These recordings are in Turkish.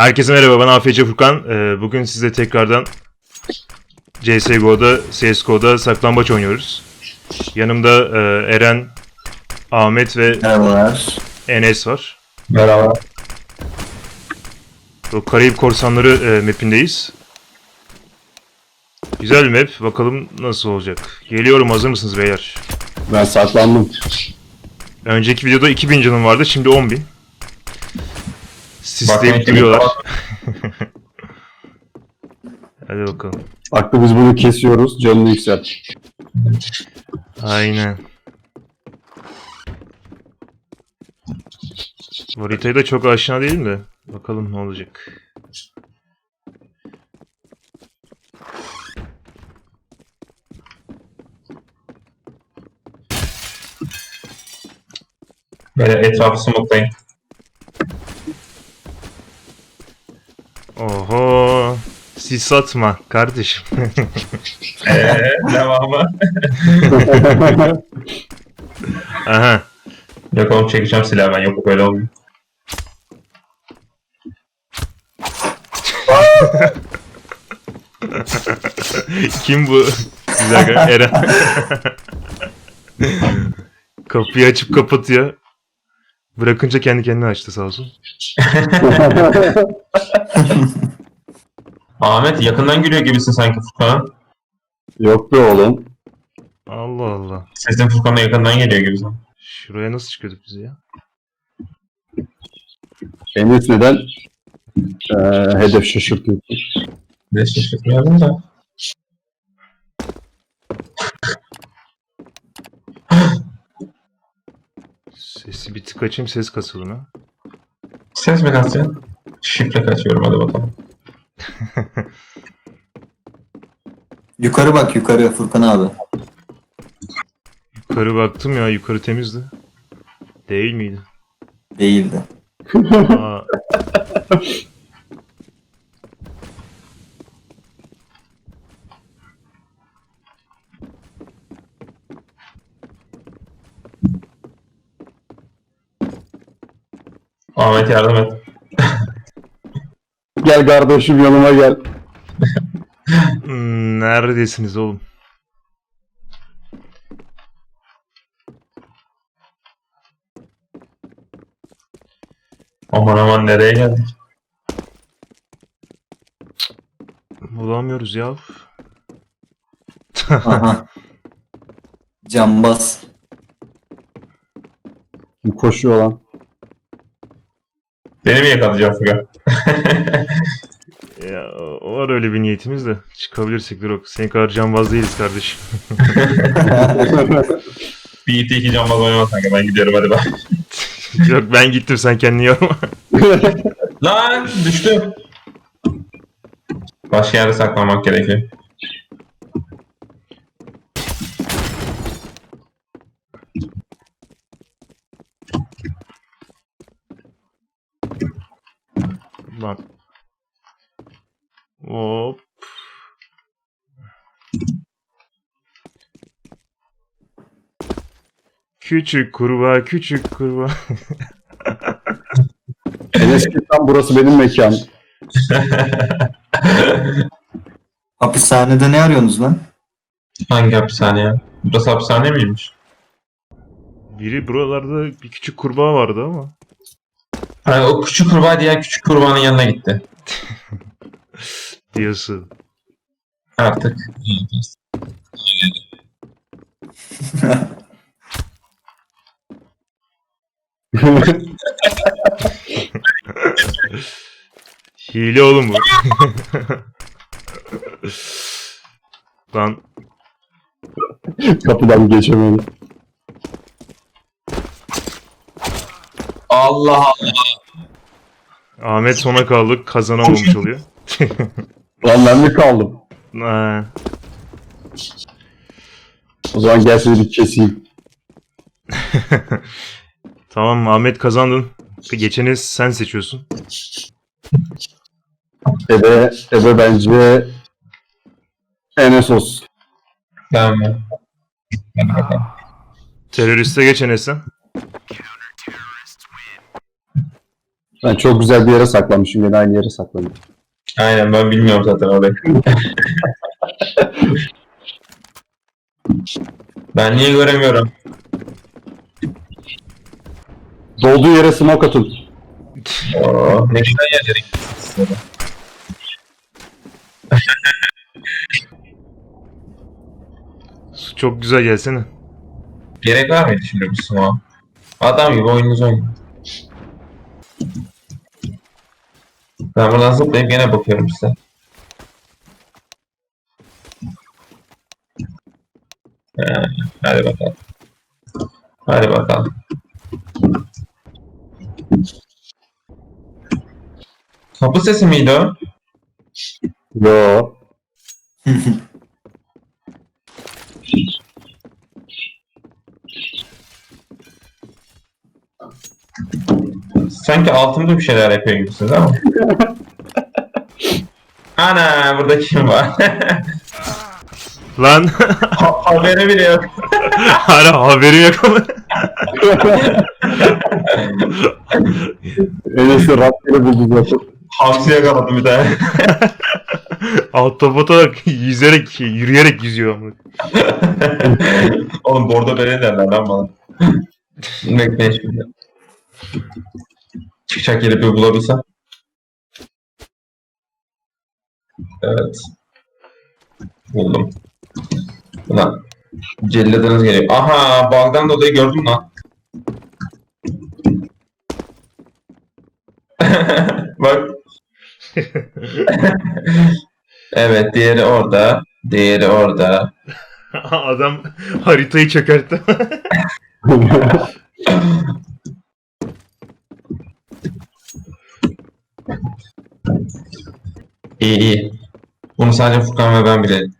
Herkese merhaba ben AFC Furkan. Ee, bugün size tekrardan CSGO'da, CSGO'da saklambaç oynuyoruz. Yanımda e, Eren, Ahmet ve Merhabalar. Enes var. Merhaba. Bu Karayip Korsanları e, mapindeyiz. Güzel bir map. Bakalım nasıl olacak. Geliyorum hazır mısınız beyler? Ben saklandım. Önceki videoda 2000 canım vardı şimdi 10.000. Sisleyip duruyorlar. Hadi bakalım. Aklı biz bunu kesiyoruz. Canını yükselt. Aynen. Bu haritaya da çok aşina değilim de. Bakalım ne olacak. Böyle etrafı smoklayın. Oho. Sis atma kardeşim. Eee devamı. Aha. Yok oğlum çekeceğim silahı ben yok böyle olmuyor. Kim bu? Güzel Eren. Kapıyı açıp kapatıyor. Bırakınca kendi kendine açtı sağ olsun. Ahmet yakından gülüyor gibisin sanki Furkan'a. Yok be oğlum. Allah Allah. Sesin Furkan'a yakından geliyor gibisin. Şuraya nasıl çıkıyorduk biz ya? Enes neden eee hedef şaşırtıyorsun? Ne şaşırtmayalım da. Sesi bir tık açayım ses kasıldı mı? Ses mi kaçacaksın? Şifre kaçıyorum hadi bakalım. Yukarı bak yukarı Furkan abi. Yukarı baktım ya yukarı temizdi. Değil miydi? Değildi. Aa, Ahmet yardım et. Gel kardeşim yanıma gel. hmm, neredesiniz oğlum? Aman aman nereye geldik? Bulamıyoruz ya. Aha. Cambaz. Kim koşuyor lan? Beni mi yakalayacak Furkan? Ya var öyle bir niyetimiz de. Çıkabilirsek Drog. Senin kadar cambaz değiliz kardeşim. Bir iti iki cambaz oynamaz kanka ben gidiyorum hadi bak. Yok ben gittim sen kendini yorma. Lan düştüm. Başka yerde saklanmak gerekiyor. Lan. Hop. Küçük kurbağa, küçük kurbağa. Enes tam burası benim mekan. Hapishanede ne arıyorsunuz lan? Hangi hapishane ya? Burası hapishane miymiş? Biri buralarda bir küçük kurbağa vardı ama. Ha, o küçük kurbağa diğer küçük kurbağanın yanına gitti. Diyorsun. Artık. Hile oğlum bu. Lan Kapıdan geçemedi. Allah Allah. Ahmet sona kaldık kazanamamış oluyor. Lan ben mi kaldım? Ha, O zaman gel seni bir keseyim. tamam Ahmet kazandın. Geçeni sen seçiyorsun. Ebe, ebe bence Enes olsun. Tamam. Teröriste geçen sen. Ben çok güzel bir yere saklanmışım. Yine aynı yere saklandım. Aynen ben bilmiyorum zaten orayı. ben niye göremiyorum? Dolduğu yere smoke atın. Oo, ne güzel yerlere. Su çok güzel gelsene. Gerek var mıydı şimdi bu smoke'a? Adam gibi oyununuzu oynayın. Ben buradan zıplayıp gene bakıyorum size. Ee, hadi bakalım. Hadi bakalım. Kapı sesi miydi o? Yo. Sanki altımda bir şeyler yapıyor gibisiniz ama. Ana burada kim var? Lan Ha- Haberi bile yok. hala haberim yok ama. Enes'i rastgele buldu zaten. Hamsi yakaladım bir tane. Alt topota bak yüzerek, yürüyerek yüzüyor ama. Oğlum bordo bere derler lan bana. Bekleyin şimdi. Çıkacak yeri bir bulabilsem. Evet. Buldum. Ulan. Celladınız geliyor. Aha bug'dan dolayı gördüm lan. Bak. evet diğeri orada. Diğeri orada. Adam haritayı çökertti. İyi iyi. Bunu sadece Furkan ve ben bilelim.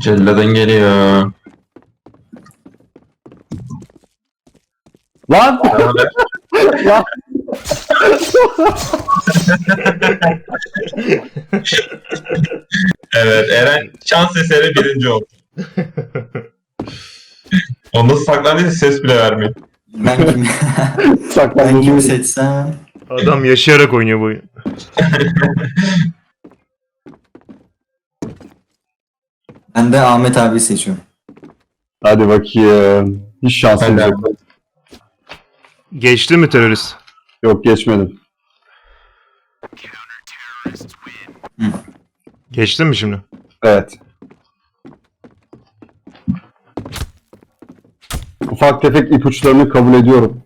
Celladın geliyor. Lan! Lan! Evet Eren şans eseri birinci oldu. o nasıl saklandıysa ses bile vermiyor. Ben kimi, ben kimi seçsem? Adam yaşayarak oynuyor bu oyunu. Ben de Ahmet abi seçiyorum. Hadi bakayım. Hiç şansımız Hadi yok. Geçti mi terörist? Yok geçmedim. Geçtin mi şimdi? Evet. Ufak tefek ipuçlarını kabul ediyorum.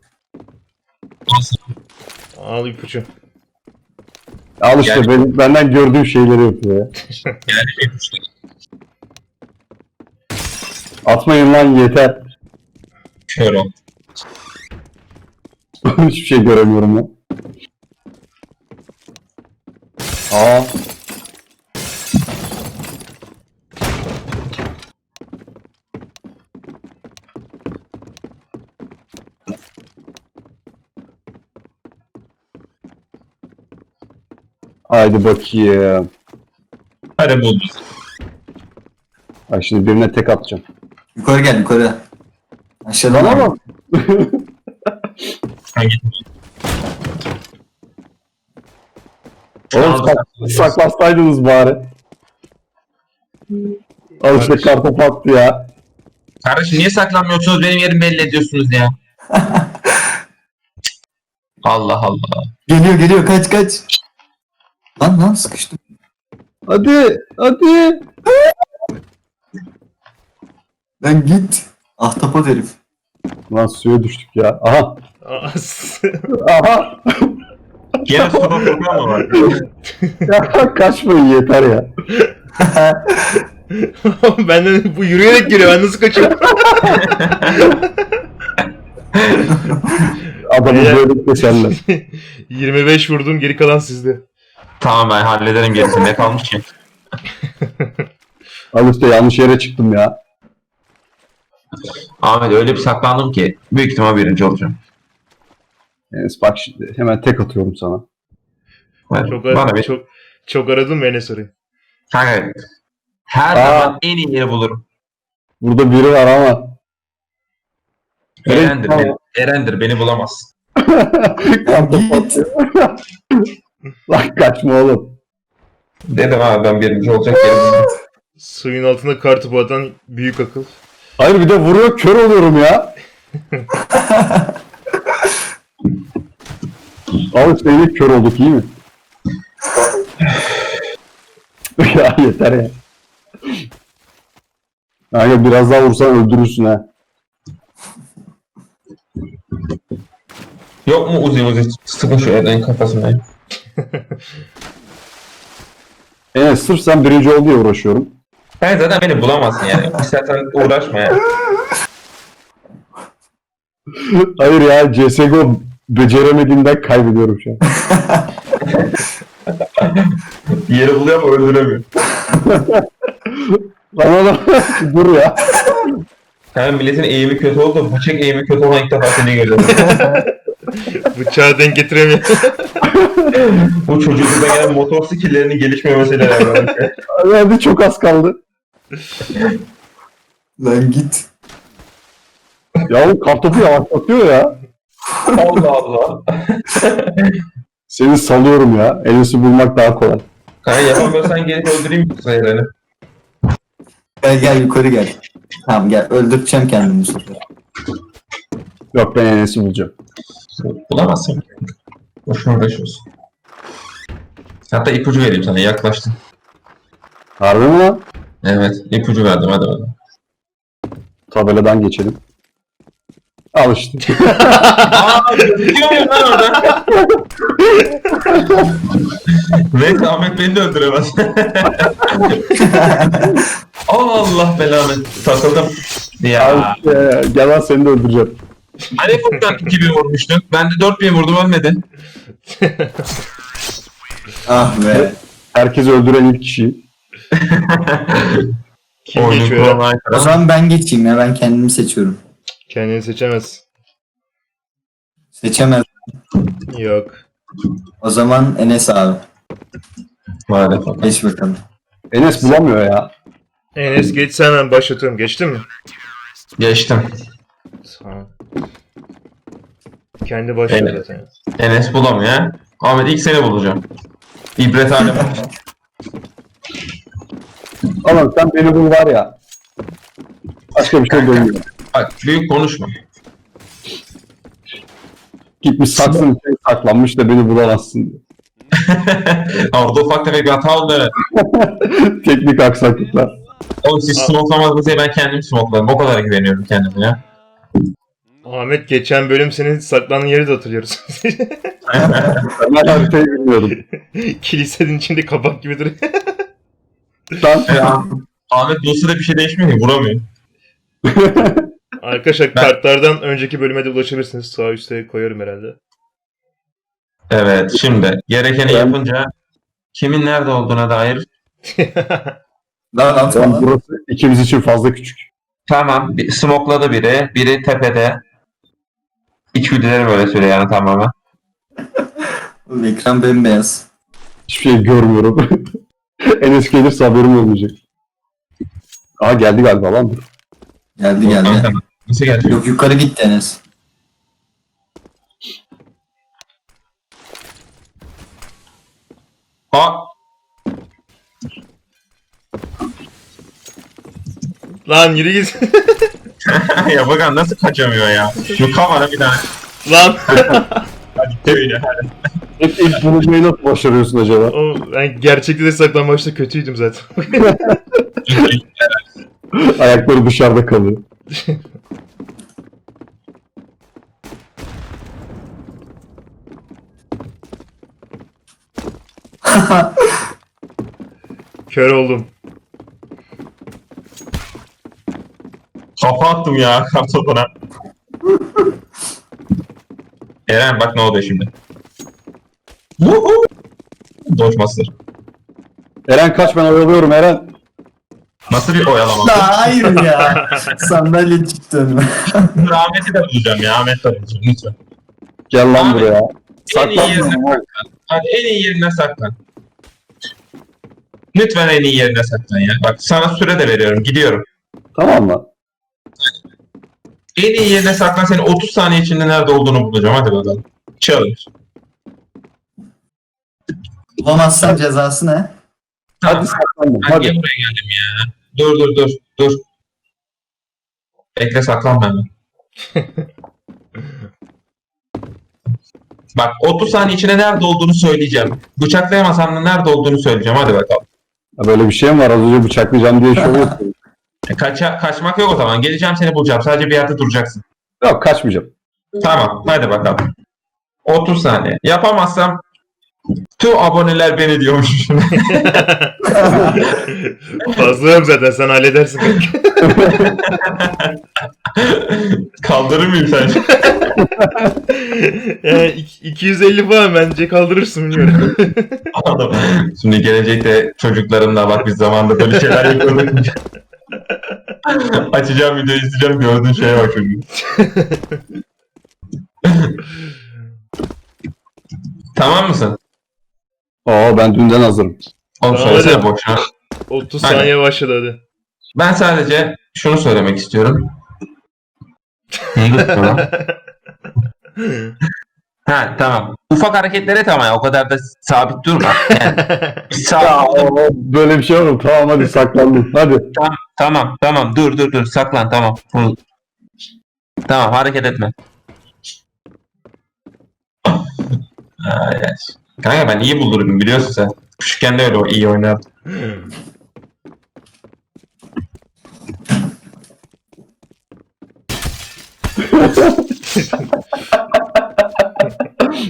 Al ipucu. Al işte Yani- benim, benden gördüğüm şeyleri yapıyor ya. Yani. Atmayın lan yeter. Kör ol. Hiçbir şey göremiyorum lan. Aa. Haydi bakayım. Hadi buldum. Bak şimdi birine tek atacağım. Yukarı gel yukarı. Aşağıdan Bana ama. bak. Hangi? Oğlum sak- saklasaydınız bari. Al işte kartopu attı ya. Kardeşim niye saklanmıyorsunuz? Benim yerimi belli ediyorsunuz ya. Allah Allah. Geliyor geliyor kaç kaç. Lan lan sıkıştım. Hadi, hadi. Lan git. Ahtapot herif. Lan suya düştük ya. Aha, As- aha. Soru sorma mı var? ya kaçmayın yeter ya. Benden bu yürüyerek geliyor. Ben nasıl kaçıyorum? Adamı Eğer- böyle geçerler. 25 vurdum. Geri kalan sizde. Tamam ben hallederim gerisini. Ne kalmış ki? Al işte yanlış yere çıktım ya. Ahmet öyle bir saklandım ki büyük ihtimal birinci olacağım. Enes bak şimdi hemen tek atıyorum sana. Evet, Çok bana bir çok Çok aradın mı Enes orayı? Kanka her Aa. zaman en iyi yeri bulurum. Burada biri var ama. Erendir, beni, Erendir beni bulamaz. Git. Lan kaçma oğlum. Dedim abi ben birinci olacak yeri buldum. Suyun altında kartopu atan büyük akıl. Hayır bir de vuruyor kör oluyorum ya. Al seni kör olduk iyi mi? ya yeter ya. Kanka biraz daha vursan öldürürsün ha. Yok mu Uzi Uzi sıkın şu Eren'in kafasına. Evet sırf sen birinci ol diye uğraşıyorum. Ben zaten beni bulamazsın yani. İstersen uğraşma ya. Hayır ya CSGO beceremediğimden kaybediyorum şu an. Yeri buluyor ama öldüremiyor. Lan oğlum dur ya. Yani milletin eğimi kötü oldu. Bıçak eğimi kötü olan ilk defa seni görüyorum. Bıçağı denk getiremiyor. Bu çocuklukta gelen motor skilllerinin gelişmemesiyle beraber. Hadi çok az kaldı. Lan git. Ya oğlum kartopu yavaşlatıyor ya. Allah Allah. Seni salıyorum ya. Enes'i bulmak daha kolay. Kanka yapamıyorsan gelip öldüreyim yoksa Eren'i. Gel gel yukarı gel. Tamam gel öldürteceğim kendimi bu sefer. Yok ben Enes'i bulacağım. Bulamazsın. Boşuna uğraşıyorsun. Hatta ipucu vereyim sana yaklaştın. Harbi mi lan? Evet ipucu verdim hadi hadi. Tabeladan geçelim. Al işte. Aaa gözüküyor muyum lan orada? Neyse Ahmet beni de öldüremez. Allah belanı takıldım. Ya. işte. Gel lan seni de öldüreceğim. Hani Furkan 2000 vurmuştun? Ben de 4000 vurdum ölmedi. Ah be. Herkesi öldüren ilk kişi. Kim Oyunun geçiyor? kuralına O aykırı. zaman ben geçeyim ya ben kendimi seçiyorum. Kendini seçemez. Seçemez. Yok. O zaman Enes abi. Maalesef. Geç bakalım. Enes bulamıyor ya. Enes geçse hemen başlatıyorum. Geçtin mi? Geçtim. Tamam. Kendi başlıyor Evet. zaten. Enes bulamıyor. Ahmet ilk seni bulacağım. İbret alem. Oğlum sen beni bul var ya. Başka bir şey dönmüyor. Bak büyük konuşma. Gitmiş saksın içine saklanmış da beni bulamazsın diyor. Orada ufak tefek bir hata oldu. Teknik aksaklıklar. Oğlum siz smoklamadınız diye ben kendim smoklarım. O kadar güveniyorum kendime ya. Ahmet geçen bölüm senin saklandığın yeri de hatırlıyoruz. Ben haritayı bilmiyordum. Kilisenin içinde kabak gibi duruyor. Ahmet dosyada bir şey değişmiyor ki vuramıyor. Arkadaşlar Ben- kartlardan önceki bölüme de ulaşabilirsiniz. Sağ üstte koyarım herhalde. Evet şimdi gerekeni Ben- yapınca kimin nerede olduğuna dair Lan Lan atma lan. burası ikimiz için fazla küçük. tamam bir smokladı biri. Biri tepede. İçgüdüleri böyle yani tamamen. Oğlum, Ekran bembeyaz. Hiçbir şey görmüyorum. Enes gelirse haberim olmayacak. Aa geldi galiba lan dur. Geldi geldi. Nasıl geldi? Yok yukarı gitti Enes. Ha Lan yürü git. ya bakın nasıl kaçamıyor ya. Şu kamera bir tane. Lan. Hadi öyle hadi. Hep ilk bulmayı nasıl başarıyorsun acaba? O, ben gerçekte de saklanmaçta kötüydüm zaten. Ayakları dışarıda kalıyor. Kör oldum. Kafa attım ya kartopuna. Eren bak ne oluyor şimdi. Dodge Master. Eren kaç ben oyalıyorum Eren. Nasıl bir oyalama? La hayır ya. Sandalye çıktı önüme. Dur, Ahmet'i de bulacağım ya. Ahmet de bulacağım lütfen. Gel lan Abi, buraya. En iyi yerine saklan. Hadi en iyi yerine saklan. Lütfen en iyi yerine saklan ya. Bak sana süre de veriyorum. Gidiyorum. Tamam mı? En iyi yerine saklan. Seni 30 saniye içinde nerede olduğunu bulacağım. Hadi bakalım. Challenge. Bulamazsan cezası ne? Hadi saklanma. Ben Hadi. niye buraya geldim ya? Dur dur dur. Dur. Bekle saklanma hemen. Bak 30 saniye içinde nerede olduğunu söyleyeceğim. Bıçaklayamazsam da nerede olduğunu söyleyeceğim. Hadi bakalım. Ya Böyle bir şey mi var? Az önce bıçaklayacağım diye şov yapıyorum. E, Kaça, kaçmak yok o zaman. Geleceğim seni bulacağım. Sadece bir yerde duracaksın. Yok kaçmayacağım. Tamam. Hadi bakalım. 30 saniye. Yapamazsam tüm aboneler beni diyormuş. Fazla yok zaten sen halledersin. Kaldırır mıyım sence? yani iki- 250 falan bence kaldırırsın bilmiyorum. Anladım. Şimdi gelecekte çocuklarımla bak biz zamanında böyle şeyler yapıyorduk. Açacağım videoyu izleyeceğim gördüğün şeye bak şimdi. tamam mısın? Aa ben dünden hazırım. Oğlum Tamam, söylesene hadi. boşuna. 30 Aynen. saniye başladı hadi. Ben sadece şunu söylemek istiyorum. Neyi gösteriyor lan? Ha tamam. Ufak hareketlere tamam ya o kadar da sabit durma. Yani, sabit Ya o- böyle bir şey olur. Tamam hadi saklandım. Hadi. Tamam tamam dur dur dur saklan tamam. Tamam hareket etme. Ay, ay. Kanka ben iyi buldurum biliyorsun sen. Küçükken de öyle o iyi oynardım.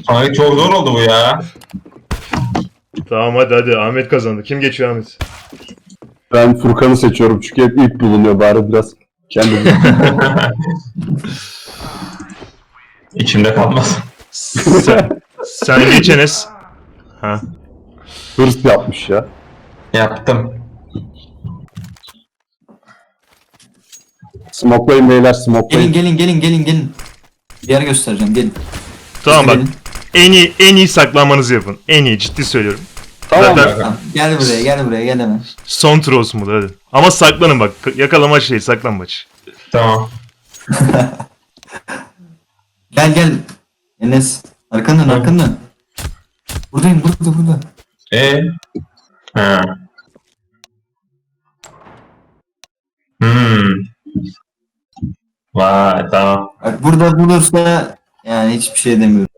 Ay çok zor oldu bu ya. tamam hadi hadi Ahmet kazandı. Kim geçiyor Ahmet? Ben Furkan'ı seçiyorum çünkü hep ilk bulunuyor bari biraz. Kendim. İçimde kalmaz. sen, sen geç Enes. Ha. Hırs yapmış ya. Yaptım. Smoklayın beyler Gelin smoklayın. gelin gelin gelin gelin. Bir yer göstereceğim gelin. Tamam bak Gelin. En iyi en iyi saklanmanızı yapın. En iyi ciddi söylüyorum. Tamam Zaten-? Tamam, Gel buraya gel buraya gel hemen. Son tur olsun bu da hadi. Ama saklanın bak. Yakalamaç değil saklanmaç. Tamam. Gel gel. Enes. Arkandan arkandan. Buradayım burada burada. E. Ha. Hmm. Vay tamam. Bak burada bulursa yani hiçbir şey demiyorum.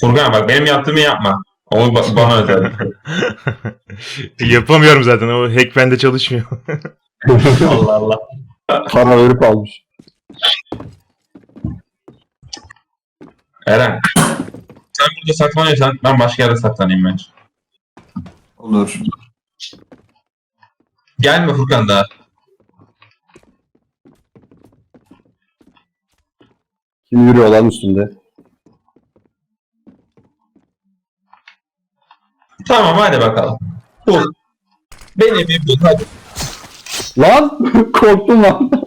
Furkan bak benim yaptığımı yapma. O ba- bana özel. Yapamıyorum zaten. O hack bende çalışmıyor. Allah Allah. Para verip almış. Eren. Sen burada saklanıyorsan ben başka yerde saklanayım bence. Olur. Gelme Furkan daha. Kim yürüyor lan üstünde? Tamam hadi bakalım. Bul. Beni bir bul hadi. Lan! Korktum lan.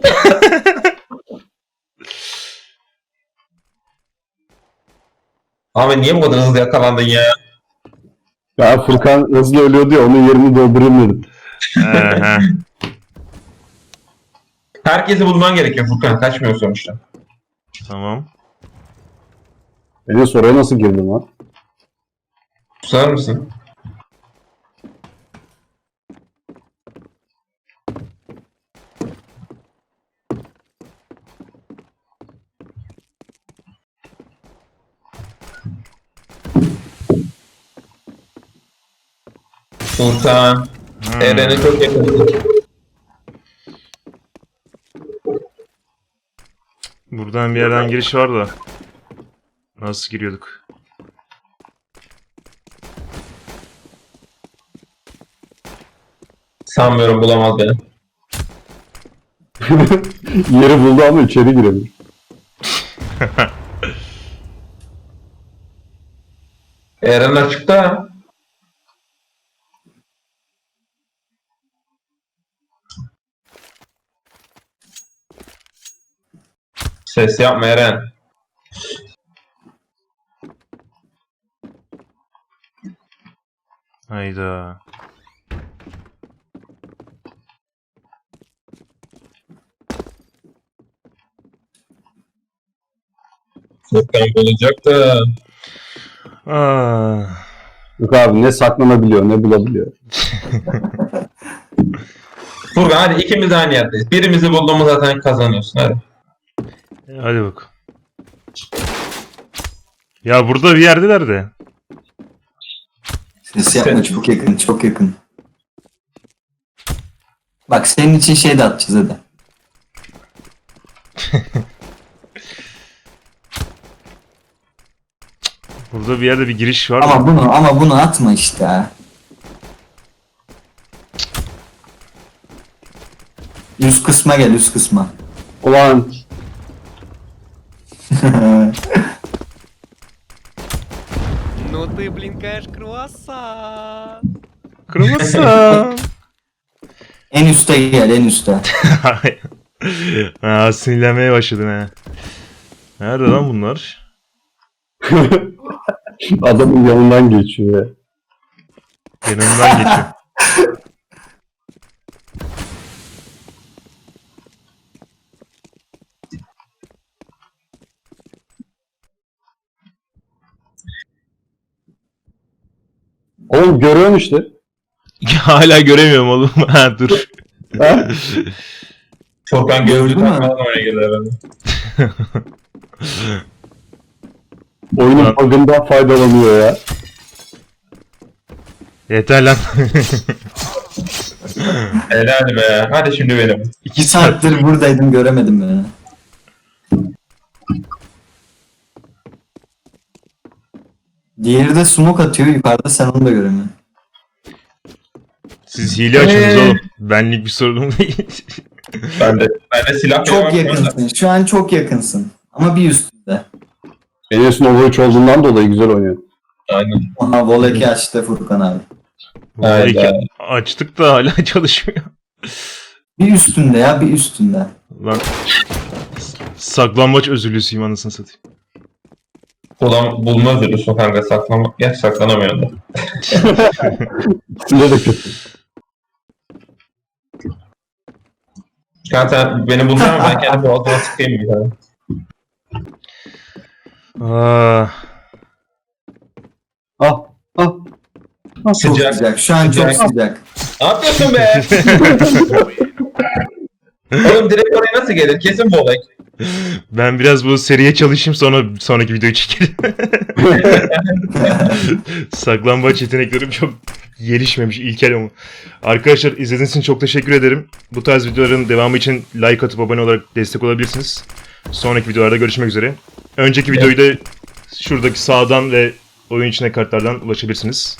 Abi niye bu kadar hızlı yakalandın ya? Ya Furkan hızlı ölüyordu ya onun yerini doldurayım dedim. Aha. Herkesi bulman gerekiyor Furkan. Kaçmıyor sonuçta. tamam. Enes oraya nasıl girdin lan? Susar mısın? Furkan. Hmm. Eren'e çok yakın. Buradan bir yerden giriş var da. Nasıl giriyorduk? Sanmıyorum bulamaz beni. Yeri buldu ama içeri girebilir. Eren açıkta. Ses yapma Eren. Hayda. Çok kaybolacak da. Aa. Ah. Yok abi ne saklanabiliyor ne bulabiliyor. Furkan hadi ikimiz aynı yerdeyiz. Birimizi bulduğumuz zaten kazanıyorsun hadi hadi bak. Ya burada bir yerdeler de. Ses yapma çok yakın çok yakın. Bak senin için şey de atacağız hadi. Burada bir yerde bir giriş var. Ama bunu ama bunu atma işte. Üst kısma gel üst kısma. Ulan Ну ты, блин, конечно, круассан. Kırmızı. en üste gel en üste. ha, sinirlenmeye başladın ha. Nerede lan bunlar? adamın yanından geçiyor ya. Yanımdan geçiyor. Oğlum görüyorsun işte. Hala göremiyorum oğlum. Ha dur. Ha? Furkan Gördün gözlüğü mü? oraya gelir herhalde. Oyunun Lan. bug'ından faydalanıyor ya. Yeter lan. Helal be. Hadi şimdi benim. İki saattir buradaydım göremedim beni. Diğeri de smoke atıyor yukarıda sen onu da göremiyorsun. Siz hile açıyorsunuz Ee? oğlum. Benlik bir sorunum değil. Ben de, ben de silah Çok yapamam yakınsın. Şu an çok yakınsın. Ama bir üstünde. Enes'in Overwatch olduğundan dolayı güzel oynuyor. Aynen. Aha Volek'i açtı Furkan abi. Hayda. Belki açtık da hala çalışmıyor. Bir üstünde ya bir üstünde. Lan saklambaç özürlüsüyüm anasını satayım. Ulan bulmaz öyle sokakta saklama. Gerçi saklanamıyor da. İkisinde de kötü. Sen beni bulacak mı? Ben kendi boğazıma sıkayım bir tane. Aa, Ah ah. Çok Sıcak. sıcak. Şu an çok Sıcak. sıcak. Ne yapıyorsun be? Oğlum direkt oraya nasıl gelir? Kesin bolek. ben biraz bu seriye çalışayım sonra sonraki videoyu çekelim. Saklambaç yeteneklerim çok gelişmemiş ilkel ama. Arkadaşlar izlediğiniz için çok teşekkür ederim. Bu tarz videoların devamı için like atıp abone olarak destek olabilirsiniz. Sonraki videolarda görüşmek üzere. Önceki videoyu da şuradaki sağdan ve oyun içine kartlardan ulaşabilirsiniz.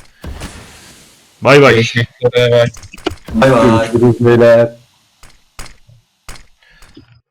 Bay bay. Bay bay. Görüşürüz beyler.